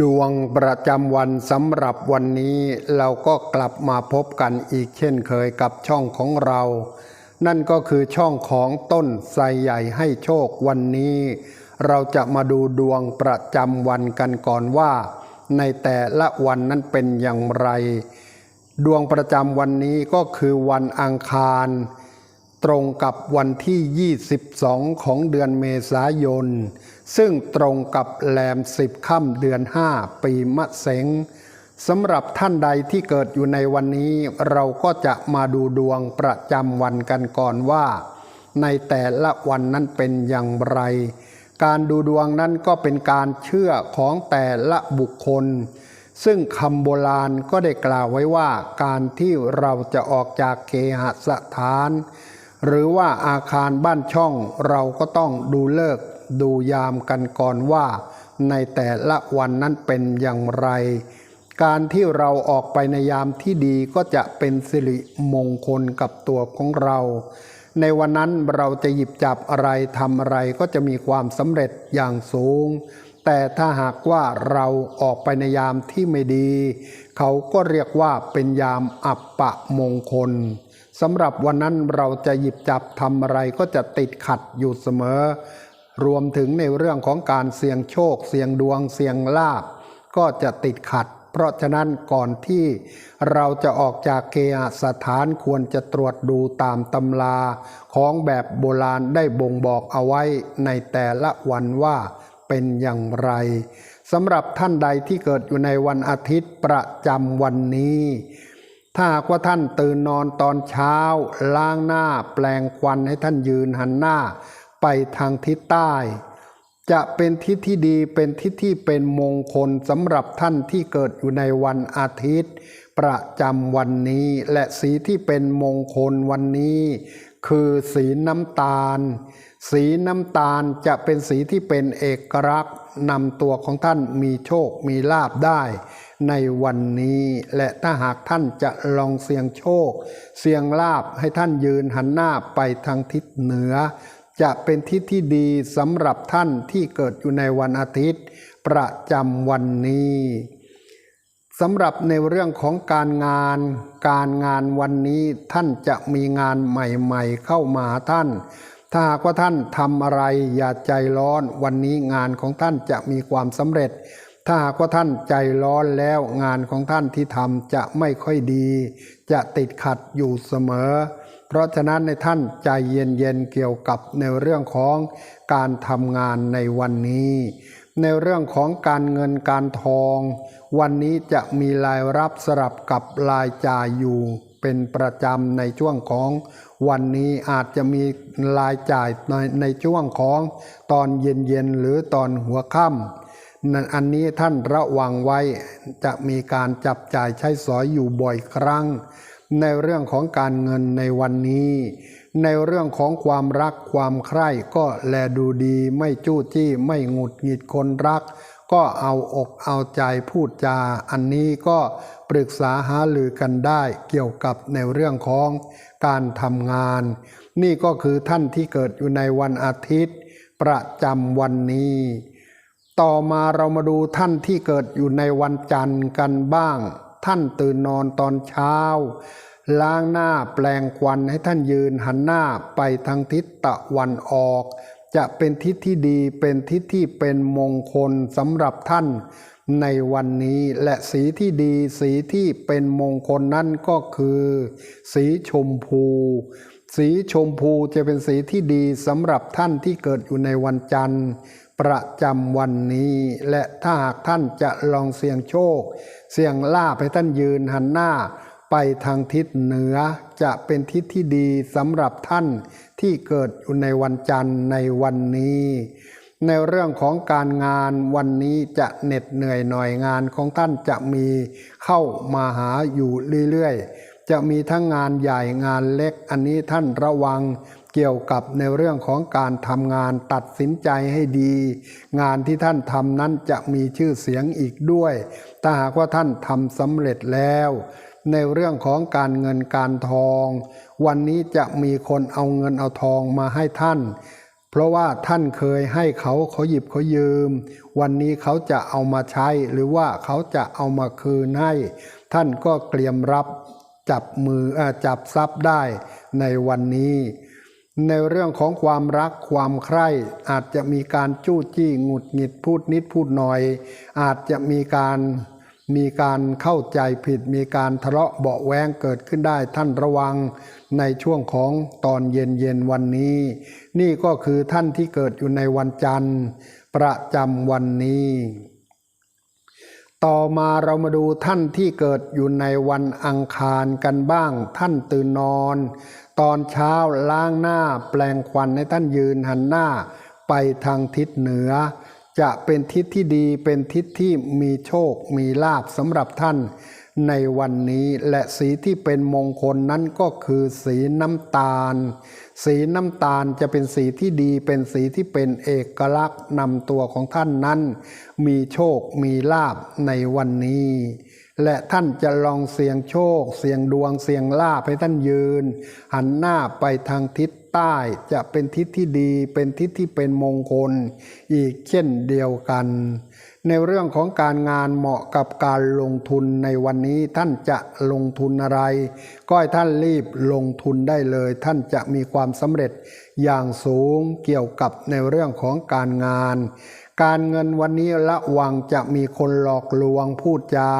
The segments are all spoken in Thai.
ดวงประจำวันสำหรับวันนี้เราก็กลับมาพบกันอีกเช่นเคยกับช่องของเรา นั่นก็คือช่องของต้นไทรใหญ่ให้โชควันนี้ เราจะมาดูดวงประจำวันกันก่อนว่า ในแต่ละวันนั้นเป็นอย่างไร ดวงประจำวันนี้ก็คือวันอังคาร ตรงกับวันที่ 22 ของเดือนเมษายน ซึ่งตรงกับแรมสิบค่ำเดือน 5 ปีมะเสงสำหรับท่านใดที่เกิดอยู่ในวันนี้ เราก็จะมาดูดวงประจำวันกันก่อนว่า ในแต่ละวันนั้นเป็นอย่างไร การดูดวงนั้นก็เป็นการเชื่อของแต่ละบุคคล ซึ่งคำโบราณก็ได้กล่าวไว้ว่า การที่เราจะออกจากเคหสถาน หรือว่าอาคารบ้านช่องเราก็ต้องดูเลิกดูยามกันก่อนว่า ในแต่ละวันนั้นเป็นอย่างไร การที่เราออกไปในยามที่ดีก็จะเป็นสิริมงคลกับตัวของเรา ในวันนั้นเราจะหยิบจับอะไรทำอะไรก็จะมีความสำเร็จอย่างสูง แต่ถ้าหากว่าเราออกไปในยามที่ไม่ดี เขาก็เรียกว่าเป็นยามอับปะมงคล สำหรับวันนั้นเราจะหยิบจับทำอะไรก็จะติดขัดอยู่เสมอ รวมถึงในเรื่องของการเสี่ยงโชค เสี่ยงดวง เสี่ยงลาบ ก็จะติดขัด เพราะฉะนั้นก่อนที่เราจะออกจากเคหสถานควรจะตรวจดูตามตำราของแบบโบราณได้บ่งบอกเอาไว้ในแต่ละวันว่าเป็นอย่างไรสำหรับท่านใดที่เกิดอยู่ในวันอาทิตย์ประจำวันนี้ ถ้าหากว่าท่านตื่นนอนตอนเช้า ล้างหน้าแปลงควันให้ท่านยืนหันหน้า ไปทางทิศใต้ จะเป็นทิศที่ดีเป็นทิศที่เป็นมงคลสำหรับท่านที่เกิดอยู่ในวันอาทิตย์ ประจำวันนี้และสีที่เป็นมงคลวันนี้ คือสีน้ำตาล สีน้ำตาลจะเป็นสีที่เป็นเอกลักษณ์นำตัวของท่านมีโชคมีลาบได้ ในวันนี้ และถ้าหากท่านจะลองเสี่ยงโชค เสี่ยงลาบให้ท่านยืนหันหน้าไปทางทิศเหนือ จะเป็นทิศที่ดีสำหรับท่านที่เกิดอยู่ในวันอาทิตย์ ประจำวันนี้สำหรับในเรื่องของการงาน การงานวันนี้ท่านจะมีงานใหม่ ๆ เข้ามาหาท่าน ถ้าหากว่าท่านทำอะไรอย่าใจร้อนวันนี้งานของท่านจะมีความสำเร็จ ถ้าหากว่าท่านใจร้อนแล้วงานของท่านที่ทำจะไม่ค่อยดี จะติดขัดอยู่เสมอ เพราะฉะนั้นในท่านใจเย็นๆเกี่ยวกับในเรื่องของการทำงานในวันนี้ ในเรื่องของการเงินการทอง วันนี้จะมีรายรับสลับกับรายจ่ายอยู่ เป็นประจำในช่วงของวันนี้อาจจะมีรายจ่ายในในช่วงของตอนเย็นๆหรือตอนหัวค่ำนั่นอันนี้ท่านระวังไว้จะมีการจับจ่ายใช้สอยอยู่บ่อยครั้ง ในเรื่องของการเงินในวันนี้ ในเรื่องของความรักความใคร่ก็แลดูดีไม่จู้จี้ไม่หงุดหงิดคนรัก ก็เอาอกเอาใจพูดจา อันนี้ก็ปรึกษาหารือกันได้เกี่ยวกับในเรื่องของการทำงาน นี่ก็คือท่านที่เกิดอยู่ในวันอาทิตย์ ประจำวันนี้ ต่อมาเรามาดูท่านที่เกิดอยู่ในวันจันทร์กันบ้าง ท่านตื่นนอนตอนเช้า ล้างหน้าแปลงควันให้ท่านยืนหันหน้าไปทางทิศตะวันออก จะเป็นทิศที่ดีเป็นทิศที่เป็นมงคลสำหรับท่านในวันนี้และสีที่ดีสีที่เป็นมงคลนั่นก็คือ สีชมพู สีชมพูจะเป็นสีที่ดีสำหรับท่านที่เกิดอยู่ในวันจันทร์ ประจำวันนี้ และถ้าหากท่านจะลองเสี่ยงโชค เสี่ยงล่าให้ท่านยืนหันหน้า ไปทางทิศเหนือจะเป็นทิศที่ดีสำหรับท่านที่เกิดอยู่ในวันจันทร์ในวันนี้ ในเรื่องของการงานวันนี้จะเหน็ดเหนื่อยหน่อยงานของท่านจะมีเข้ามาหาอยู่เรื่อยๆ จะมีทั้งงานใหญ่งานเล็กอันนี้ท่านระวังเกี่ยวกับในเรื่องของการทำงานตัดสินใจให้ดี งานที่ท่านทำนั้นจะมีชื่อเสียงอีกด้วย ถ้าหากว่าท่านทำสำเร็จแล้ว ในเรื่องของการเงินการทอง วันนี้จะมีคนเอาเงินเอาทองมาให้ท่าน เพราะว่าท่านเคยให้เขาเขาหยิบเขายืม วันนี้เขาจะเอามาใช้ หรือว่าเขาจะเอามาคืนให้ ท่านก็เตรียมรับจับมืออจับทรัพย์ได้ในวันนี้ ในเรื่องของความรักความใคร่ อาจจะมีการจู้จี้หงุดหงิดพูดนิดพูดหน่อย อาจจะมีการ มีการเข้าใจผิด มีการทะเลาะเบาแวงเกิดขึ้นได้ท่านระวังในช่วงของตอนเย็นเย็นวันนี้ นี่ก็คือท่านที่เกิดอยู่ในวันจันทร์ ประจำวันนี้ ต่อมาเรามาดูท่านที่เกิดอยู่ในวันอังคารกันบ้าง ท่านตื่นนอน ตอนเช้าล้างหน้าแปลงควันให้ท่านยืนหันหน้าไปทางทิศเหนือ จะเป็นทิศที่ดีเป็นทิศที่มีโชคมีลาภสำหรับท่านในวันนี้และสีที่เป็นมงคลนั้นก็คือสีน้ำตาล สีน้ำตาลจะเป็นสีที่ดีเป็นสีที่เป็นเอกลักษณ์นำตัวของท่านนั้น มีโชคมีลาภในวันนี้ และท่านจะลองเสี่ยงโชค เสี่ยงดวงเสี่ยงลาภให้ท่านยืน หันหน้าไปทางทิศ ใต้จะเป็นทิศที่ดี เป็นทิศที่เป็นมงคล อีกเช่นเดียวกัน ในเรื่องของการงานเหมาะกับการลงทุนในวันนี้ท่านจะลงทุนอะไร ก็ให้ท่านรีบลงทุนได้เลย ท่านจะมีความสำเร็จอย่างสูงเกี่ยวกับในเรื่องของการงาน การเงินวันนี้ระวังจะมีคนหลอกลวงพูดจา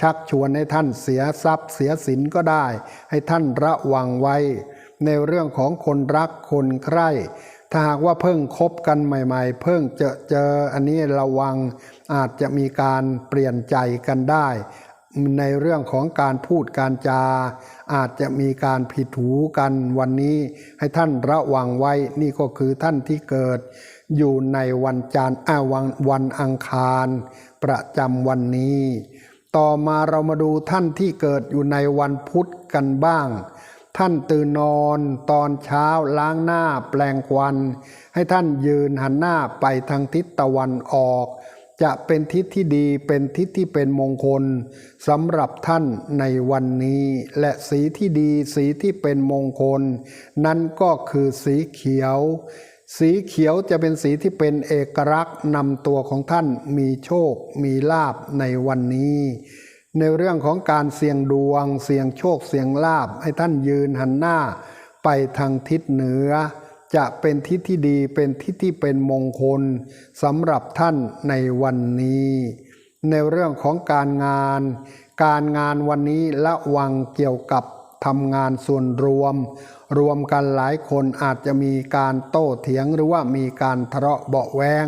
ชักชวนให้ท่านเสียทรัพย์เสียสินก็ได้ ให้ท่านระวังไว้ ในเรื่องของคนรักคนใคร่ ถ้าหากว่าเพิ่งคบกันใหม่ ๆ เพิ่งเจอเจออันนี้ระวังอาจจะมีการเปลี่ยนใจกันได้ ในเรื่องของการพูดการจา อาจจะมีการผิดหูกันวันนี้ ให้ท่านระวังไว้นี่ก็คือท่านที่เกิด อยู่ในวันจันทร์อาวันวันอังคาร ประจำวันนี้ ต่อมาเรามาดูท่านที่เกิดอยู่ในวันพุธกันบ้าง ท่านตื่นนอนตอนเช้าล้างหน้าแปลงควัน ให้ท่านยืนหันหน้าไปทางทิศตะวันออก จะเป็นทิศที่ดีเป็นทิศที่เป็นมงคลสำหรับท่านในวันนี้ และสีที่ดีสีที่เป็นมงคล นั่นก็คือสีเขียว สีเขียวจะเป็นสีที่เป็นเอกลักษณ์นำตัวของท่านมีโชคมีลาบในวันนี้ ในเรื่องของการเสี่ยงดวง เสี่ยงโชคเสี่ยงลาบให้ท่านยืนหันหน้า ไปทางทิศเหนือ จะเป็นทิศที่ดีเป็นทิศที่เป็นมงคลสำหรับท่านในวันนี้ ในเรื่องของการงาน การงานวันนี้ระวังเกี่ยวกับ ทำงานส่วนรวม รวมกันหลายคนอาจจะมีการโต้เถียงหรือว่ามีการทะเลาะเบาแวง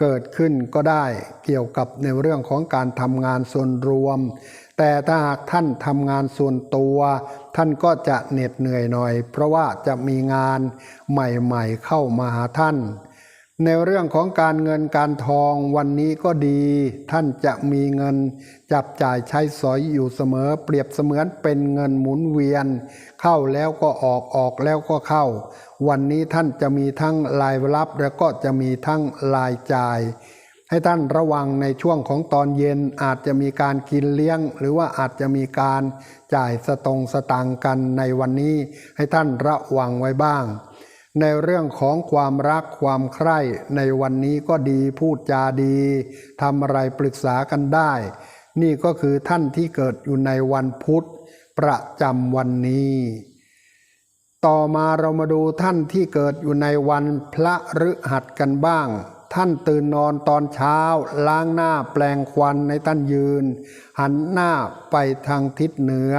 เกิดขึ้นก็ได้เกี่ยวกับในเรื่องของการทำงานส่วนรวม แต่ถ้าหากท่านทำงานส่วนตัว ท่านก็จะเหน็ดเหนื่อยหน่อย เพราะว่าจะมีงานใหม่ๆเข้ามาหาท่าน ในเรื่องของการเงินการทองวันนี้ก็ดี ท่านจะมีเงินจับจ่ายใช้สอยอยู่เสมอ เปรียบเสมือนเป็นเงินหมุนเวียน เข้าแล้วก็ออกออกแล้วก็เข้า วันนี้ท่านจะมีทั้งรายรับแล้วก็จะมีทั้งรายจ่าย ให้ท่านระวังในช่วงของตอนเย็นอาจจะมีการกินเลี้ยง หรือว่าอาจจะมีการจ่ายสตงสตางกันในวันนี้ ให้ท่านระวังไว้บ้าง ในเรื่องของความรักความใคร่ในวันนี้ก็ดีพูดจาดีทำอะไรปรึกษากันได้ นี่ก็คือท่านที่เกิดอยู่ในวันพุธประจำวันนี้ ต่อมาเรามาดูท่านที่เกิดอยู่ในวันพระฤหัสกันบ้าง ท่านตื่นนอนตอนเช้า ล้างหน้าแปลงควันในท่านยืน หันหน้าไปทางทิศเหนือ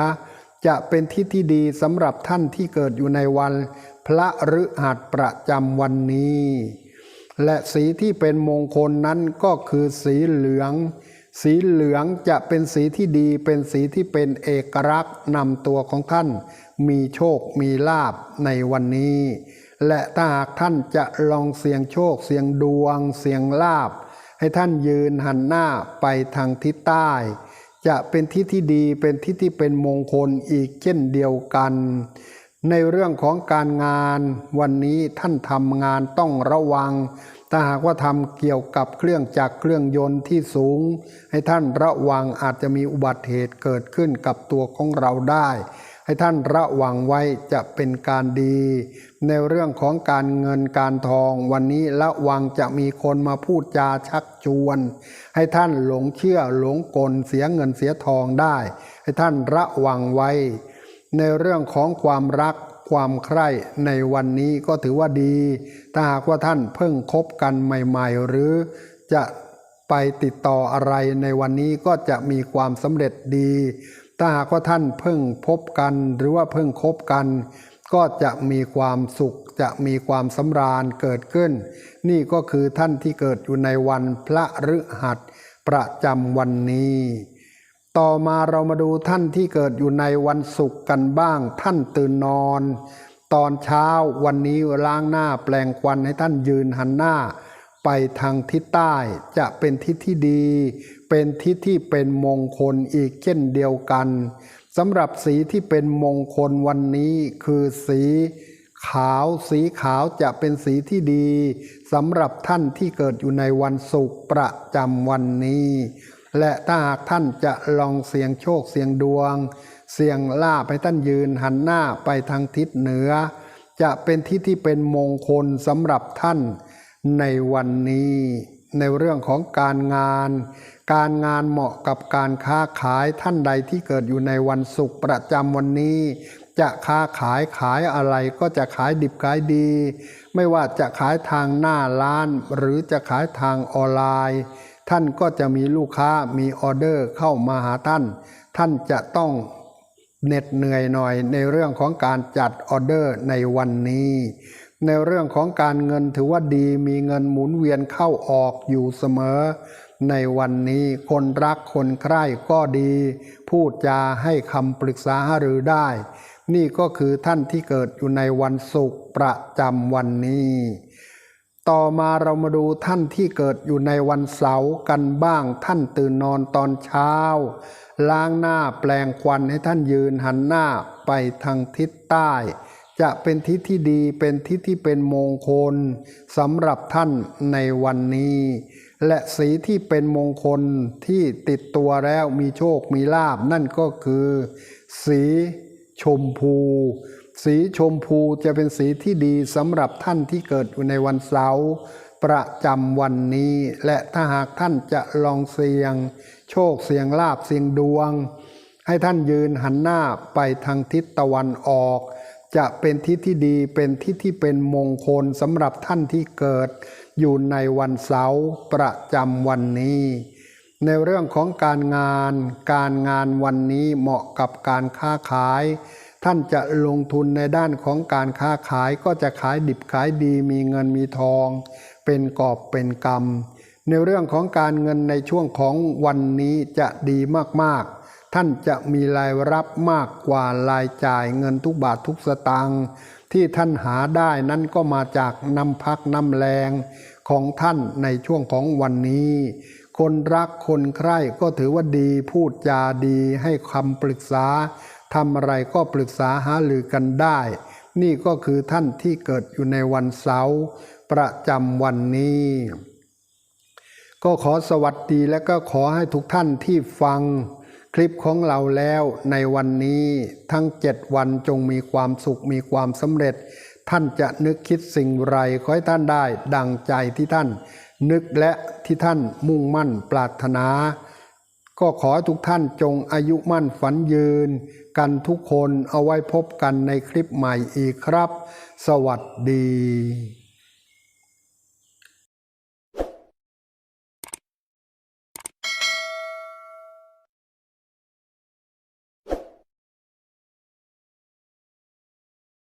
จะเป็นทิศที่ดีสำหรับท่านที่เกิดอยู่ในวัน ระฤหัสประจำวันนี้ และสีที่เป็นมงคลนั้นก็คือสีเหลือง สีเหลืองจะเป็นสีที่ดีเป็นสีที่เป็นเอกลักษณ์นำตัวของท่าน มีโชคมีลาบในวันนี้ และถ้าหากท่านจะลองเสี่ยงโชคเสี่ยงดวง เสี่ยงลาบ ให้ท่านยืนหันหน้าไปทางทิศใต้จะเป็นทิศที่ดีเป็นทิศที่เป็นมงคลอีกเช่นเดียวกัน ในเรื่องของการงานวันนี้ท่านทำงานต้องระวัง ถ้าหากว่าทำเกี่ยวกับเครื่องจักรเครื่องยนต์ที่สูง ให้ท่านระวังอาจจะมีอุบัติเหตุเกิดขึ้นกับตัวของเราได้ ให้ท่านระวังไว้จะเป็นการดี ในเรื่องของการเงินการทอง วันนี้ระวังจะมีคนมาพูดจาชักชวน ให้ท่านหลงเชื่อหลงกลเสียเงินเสียทองได้ ให้ท่านระวังไว้ ในเรื่องของความรักความใคร่ในวันนี้ก็ถือว่าดี ถ้าหากว่าท่านเพิ่งคบกันใหม่ ๆ หรือจะไปติดต่ออะไรในวันนี้ก็จะมีความสำเร็จดี ถ้าหากว่าท่านเพิ่งพบกันหรือว่าเพิ่งคบกัน ก็จะมีความสุขจะมีความสำราญเกิดขึ้น นี่ก็คือท่านที่เกิดอยู่ในวันพระฤหัสประจำวันนี้ ต่อมาเรามาดูท่านที่เกิดอยู่ในวันศุกร์กันบ้าง ท่านตื่นนอน ตอนเช้าวันนี้ล้างหน้าแปลงควันให้ท่านยืนหันหน้า ไปทางทิศใต้จะเป็นทิศที่ดี เป็นทิศที่เป็นมงคลอีกเช่นเดียวกันสำหรับสีที่เป็นมงคลวันนี้คือสีขาวสีขาวจะเป็นสีที่ดีสำหรับท่านที่เกิดอยู่ในวันศุกร์ประจำวันนี้ และถ้าหากท่านจะลองเสี่ยงโชคเสี่ยงดวง เสี่ยงลาภให้ท่านยืนหันหน้าไปทางทิศเหนือ จะเป็นทิศที่เป็นมงคลสำหรับท่านในวันนี้ ในเรื่องของการงาน การงานเหมาะกับการค้าขายท่านใดที่เกิดอยู่ในวันศุกร์ประจำวันนี้ จะค้าขายขายอะไรก็จะขายดิบขายดี ไม่ว่าจะขายทางหน้าร้าน หรือจะขายทางออนไลน์ ท่านก็จะมีลูกค้ามีออเดอร์เข้ามาหาท่าน ท่านจะต้องเหน็ดเหนื่อยหน่อยในเรื่องของการจัดออเดอร์ในวันนี้ ในเรื่องของการเงินถือว่าดีมีเงินหมุนเวียนเข้าออกอยู่เสมอ ในวันนี้คนรักคนใคร่ก็ดี พูดจาให้คำปรึกษาหรือได้ นี่ก็คือท่านที่เกิดอยู่ในวันศุกร์ประจำวันนี้ ต่อมาเรามาดูท่านที่เกิดอยู่ในวันเสาร์กันบ้าง ท่านตื่นนอนตอนเช้า ล้างหน้าแปลงควันให้ท่านยืนหันหน้าไปทางทิศใต้ จะเป็นทิศที่ดีเป็นทิศที่เป็นมงคลสำหรับท่านในวันนี้ และสีที่เป็นมงคลที่ติดตัวแล้วมีโชคมีลาบนั่นก็คือ สี ชมพู สีชมพูจะเป็นสีที่ดีสำหรับท่านที่เกิดอยู่ในวันเสาร์ประจำวันนี้ และถ้าหากท่านจะลองเสี่ยง โชคเสี่ยงลาบเสี่ยงดวง ให้ท่านยืนหันหน้าไปทางทิศตะวันออก จะเป็นทิศที่ดีเป็นทิศที่เป็นมงคลสำหรับท่านที่เกิด อยู่ในวันเสาร์ประจำวันนี้ ในเรื่องของการงาน การงานวันนี้เหมาะกับการค้าขาย ท่านจะลงทุนในด้านของการค้าขายก็จะขายดิบขายดีมีเงินมีทอง เป็นกอบเป็นกำในเรื่องของการเงินในช่วงของวันนี้จะดีมากๆ ท่านจะมีรายรับมากกว่ารายจ่ายเงินทุกบาททุกสตางค์ที่ท่านหาได้นั้นก็มาจากน้ำพักน้ำแรงของท่านในช่วงของวันนี้ คนรักคนใคร่ก็ถือว่าดีพูดจาดี ให้คำปรึกษาทำอะไรก็ปรึกษาหารือกันได้ นี่ก็คือท่านที่เกิดอยู่ในวันเสาร์ประจำวันนี้ ก็ขอสวัสดีและก็ขอให้ทุกท่านที่ฟังคลิปของเราแล้วในวันนี้ทั้งเจ็ดวันจงมีความสุขมีความสำเร็จ ท่านจะนึกคิดสิ่งไรขอให้ท่านได้ ดังใจที่ท่าน นึกและที่ท่านมุ่งมั่นปรารถนา ก็ขอทุกท่านจงอายุมั่นฝันยืน กันทุกคนเอาไว้พบกันในคลิปใหม่อีกครับ สวัสดี